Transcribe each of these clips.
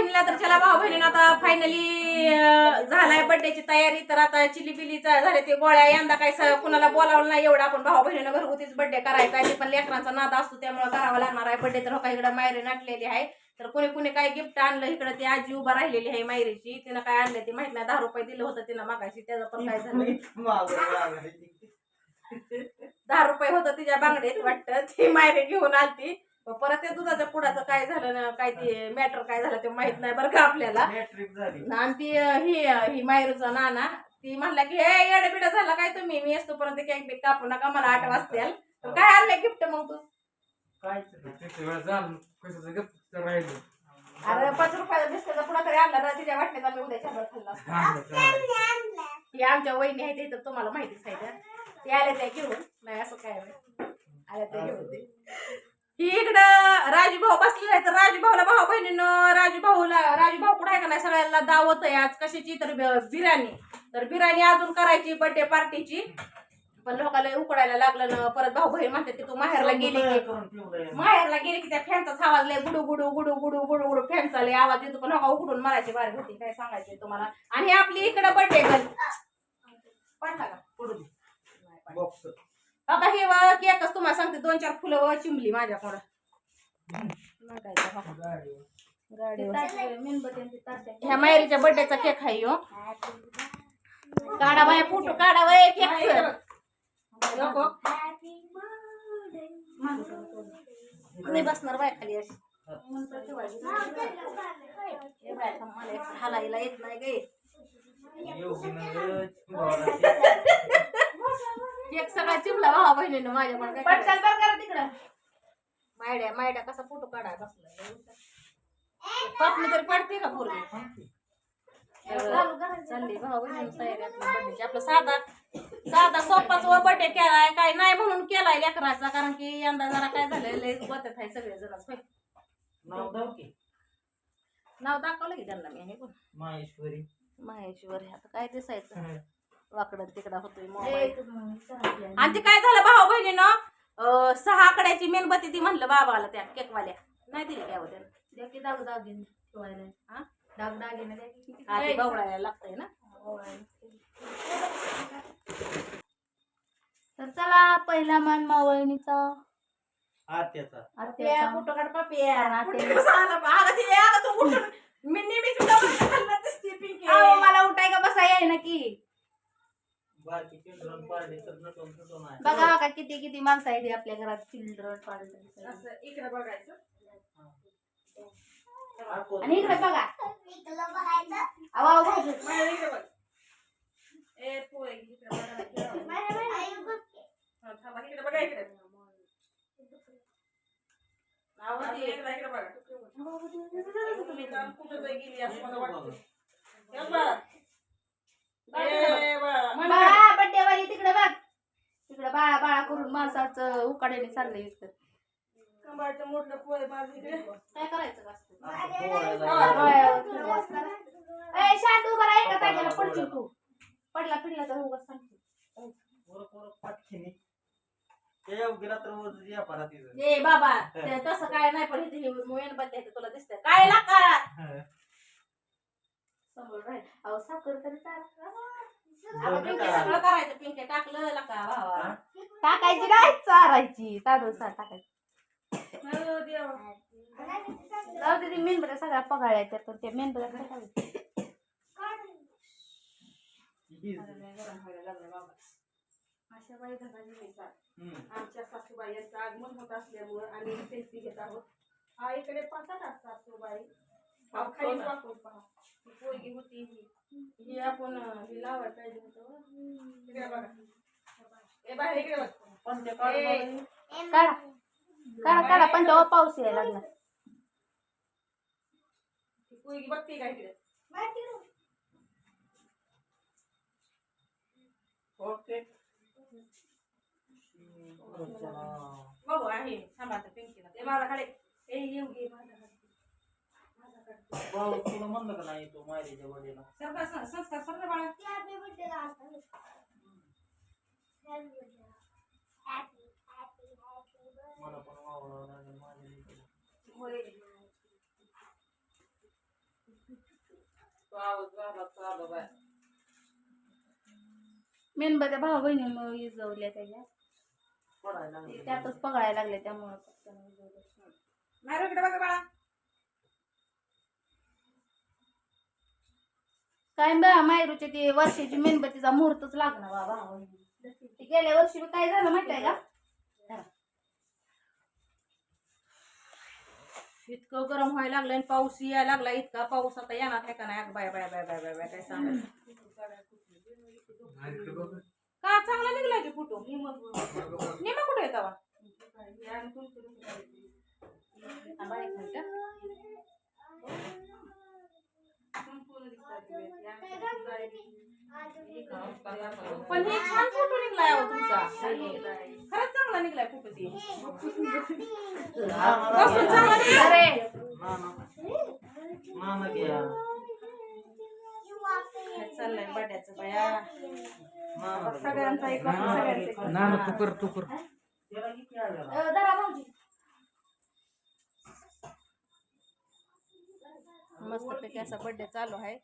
बहिणीला तर चला भाऊ बहिणीनं आता फायनली झालाय बर्थडेची तयारी. तर आता चिली बिलीचा झाले ते गोळ्या. यंदा स- कुणाला बोलावलं नाही एवढं. आपण भाऊ बहिणीनं घरगुतीच बर्थडे करायचा आहे. पण लेकरांचा नाद असतो. त्यामुळे करावा लागणार आहे. बर्थडे तर हो इकडे मायरी नटलेली आहे. तर कोणी कोणी काय गिफ्ट आणलं? इकडे ती आजी उभा राहिलेली आहे मायरीची तिनं काय आणलं ती माहीत नाही. दहा रुपये दिलं होतं तिनं मागाशी. त्याचं पण काय झालं? दहा रुपये होतं तिच्या बांगडीत वाटतं. ती मायरी घेऊन आलती. पण परत त्या दुधाच्या पुडाचं काय झालं ना काय ते मॅटर काय झालं ते माहीत नाही बरं का आपल्याला. मॅट्रिक झाली. आणि ती ही ही मायरूचा नाना ती म्हणला की हे येडे बिडा झाला काय तुम्ही? मी असतो पर्यंत केक बिक कापू नका मला आठ वाजतील. तर काय आणलं गिफ्ट मग तू? काय किती वेळ झालं. कशाचं गप्प राहिलं. अरे पाच बिस्किटचा पुढा तरी आणला ना तिच्या उद्या चहा खाल्ला. असता. चांगलं, चांगलं. ही आमच्या वहिनी आहे ते तर तुम्हाला माहितीच आहे त्या. ते आले त्या घेऊन. नाही असं काय नाही. आल्या त्या घेऊन ते. राजूभाऊ बसलेला आहे तर राजूभाऊला भाऊ बहिणीनं राजूभाऊला राजूभाऊ कुठं आहे का नाही सगळ्यांना दावत आहे. आज कशाची तर बिर्याणी. तर बिर्याणी अजून करायची बर्थडे पार्टीची पण लोकांना उकडायला लागलं ना. परत भाऊ बहीण म्हणतात की तू माहेरला गेली की. माहेरला गेले की त्या फॅनचाच आवाज लय गुडू गुडू गुडू गुडू गुडू गुडू फॅनचा लय आवाज येतो. पण नका उकडून मारायची बारी होती काय सांगायचे तुम्हाला? आणि ही आपली इकडे बर्थडे गर्ल पडला का? नाही आता हे केकच तुम्हाला सांगते. दोन चार फुलं व चिमली माझ्याकडं नाही काय ते बघा. गाडीवर. ह्या मायरीच्या बर्थडेचा केक आहे हो काढा बाय फोटो काढा बाय केक मी बसणार बाय खाली अशी. हे मला हालायला येत नाही गे. केक सगळा चिमला भावा बहिणीनं माझ्या मला काय मायड्या मायड्या कसा फोटो काढाय बसला पापणी तरी पडते ना पूर्वी चालली भाऊ आपला साधा साधा सोपाच व बर्थडे केलाय काय नाही म्हणून केलाय लेकराचा कारण की यंदा जरा काय बसत आहे सगळे जणच. नाव दाव की. नाव दाखवलं की त्यांना मी हे कोण? माहेश्वरी. माहेश्वर आता काय दिसायचं? वाकडं तिकडं होतोय आणि ते काय झालं भाऊ बहिणीनं अं, सहा आकड्याची मेणबत्ती ती म्हणलं बाबाला त्या केकवाल्या. नाही दिली काय होत्या हा? हा, लागतंय ना? तर चला पहिला मान मावळणीचा. आत्याचा. आत्याचा. मी पिंकी. अहो, मला उठाय का बसा येई ना की. बाकी चिल्ड्रन पार्टी तर नटून नटून आहे बघा का किती किती माणसं आहेत आपल्या घरात चिल्ड्रन पार्टी असं इकडे बघायचं. आणि इकडे बघा. अहो, अहो, भाऊजी. माझ्या इकडे बघ. ए पोय इकडे बघा. थांबा, इकडे बघा इकडे. आवाज ये, इकडे इकडे बघा. तुम्ही तर कुठं जाई गेली असं मला वाटतं बघ. ए, बघ. बाळा बड्डे वाली तिकडे बघ. तिकडे बाळा बाळा करून माणसाचं उकाड्याने चाललंय इथं. कंबाळचं माझं इकडे. काय करायचं. ए, शांत उभा राहा एका जागेला पडशील तू. पडला पिडला तर उगाच सांगते. ए बाबा ते तसं काय नाही पण इथे तुला दिसतंय. काय लाका समोर राहील. अहो साखर तरी चाल आता पिंके सगळं करायचं. पिंके टाकलं लाका भावा टाकायची नाही चारायची. तांदूळ सार टाकायची. हो देवा. जाऊ दे ते मेनबऱ्या सगळ्या पगाळ्या त्या पण त्या. अशा बाई. आमच्या सासूबाई यांचं आगमन होत असल्यामुळं आम्ही सेल्फी घेत आहोत. हा इकडे पाहतात सासूबाई. हा खाली वाकून पहा ही पोरगी होती ही ही आपण अं, ही लावायला पाहिजे होतं बरं. इकडे बघा ए बाहेर इकडे बघ पण ते काढून ए, बघा. काढा काढा काढा पण तेव्हा पाऊस यायला लागला ही पोरगी बघते का इकडे ओके हम्म, चला. बघू आहे थांबा पिंकीला ते माझा खाली ए येऊ घे माझा भाऊ तुला म्हणलं का नाही तो मायरीच्या बडीला सरकार संस्कार सर बाळा मला पण वावरावं लागेल माझ्या लेकीला. होय. पाऊस झाला चालू बाय मेणबत्या भाऊ बहिणीमुळे विजवल्या त्याच्या पडायला लागले. ते त्यातच पगळायला लागले त्यामुळे पटकन इकडे बघा बाळा काय बा मायरूच्या ते वर्षाची मेणबत्तीचा मुहूर्तच लागणार बाबा. ते गेल्या वर्षी बी काय झालं माहिती आहे का इतकं गरम व्हायला लागलं आणि पाऊस यायला लागला इतका पाऊस आता येणार आहे का नाही? Bye bye bye bye bye bye काय सांगायचं का चांगला निघला की फोटो? निमा कुठे येत थांबा एक मिनिट. पण हे छान फोटो निघलाय अहो तुमचा. खरंच चांगला निघलाय फोटो ती. बसून चांगला. हे चाललंय बड्याचं बया. सगळ्यांचा एक सगळ्यांचा एक. ना ना तू कर तू कर त्याला किती आलं? अ, धरा भाऊजी मस्तपैकी असा बड्डे चालू आहे.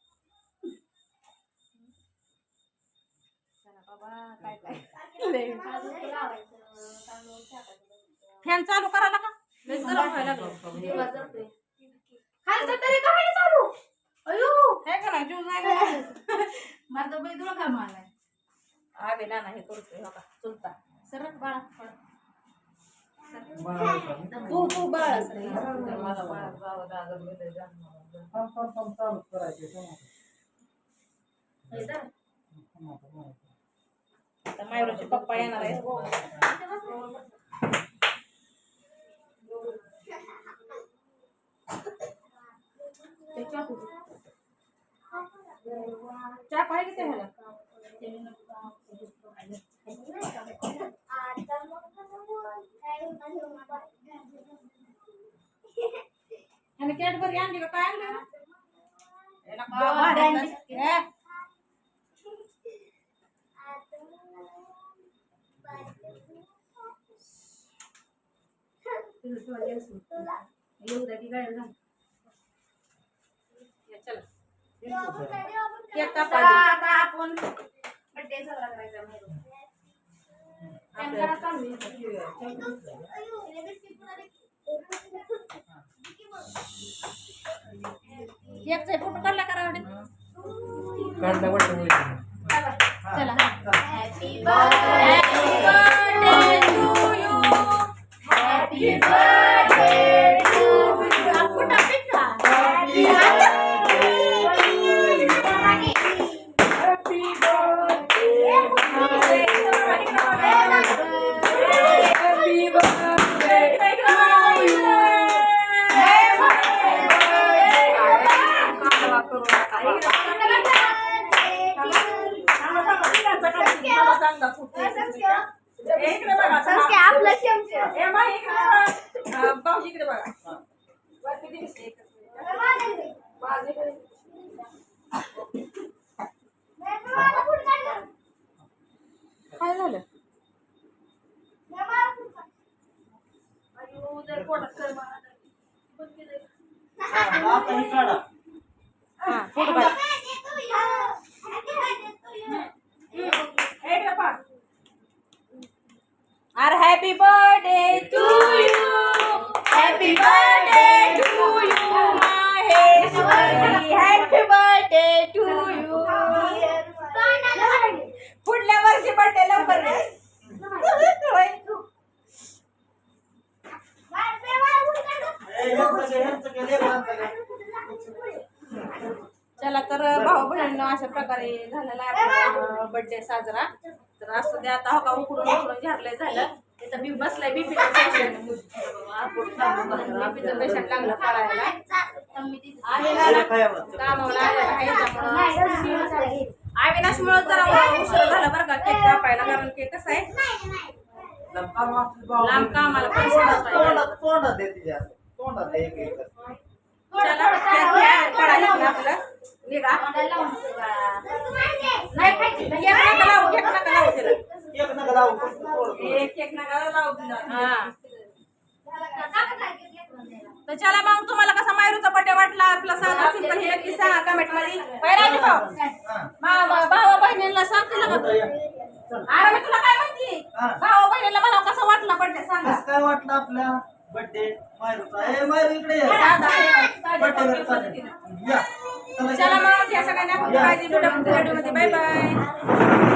फॅन चालू करायला का? गरम व्हायला खालचं तरी चालू? अयो. हे का जीव नाही मारतो बाई तुला काय मारलाय आवे हे करतोय हो का? चुलता. बाळा तू तू बाळ मला येणार जावं लागलं गेलं जाणं. थांब, थांब, थांब, चालू करायचे. थांब. थांब, थांब, थांब. आता मायरूचे पप्पा येणार आहेत चहा पाहिजे ते ह्याला आणि कॅडबरी आणली का काय आणलं याला का भारी हे? येऊ द्या ती गाडी झाली. हे चला केक चला, कापायचा आता आपण birthday साजरा करायचा आहे. आहे. केकचा फोटो काढला करा आवडेल काढला वाटतं. चला. हॅपी हॅपी बर्थडे टू आपलं भाऊजीकडे बघा काय झालं हा, आता हे काढा. हा फोटो काढ अरे happy birthday to you happy birthday to you Maheshwari happy birthday to you पुढल्या वर्षी बर्थडे लवकर दे. ए, ह्यांचं घे, ह्यांचं घे, लेकरांचं घे. चला तर बहिणींनो अशा प्रकारे झालेला आहे बर्थडे साजरा. तर असं ते आता हो का उकडून उकडून झारलंय झालं. तिथं बी बसलाय बीपीचं पेशंट बीपीचं पेशंट लागलं पळायला त्यामुळं अविनाशमुळे जरा उशीर झाला बरं का केक कापायला कारण केक कसं आहे? लांब कामाला पैसे. तोंडात तोंडात दे एक एक नाही खायची. केक नका लावू केक नका लावू त्याला. एक नका लावू फक्त थोडं केक नका लावू हा. तर चला मग तुम्हाला कसा मायरूचा बड्डे वाटला? आपला साधा सिंपल हे नक्की सांगा कमेंटमध्ये. राजू भाऊ. मा- भावा बहिणीला सांग तुला अरे मी तुला काय म्हणते? हा. भावा बहिणीला मला कसं वाटला बड्डे सांगा. काय वाटलं आपल्या? मायरू इकडे. या. चला मग या सगळ्यांना काळजी बाय बाय.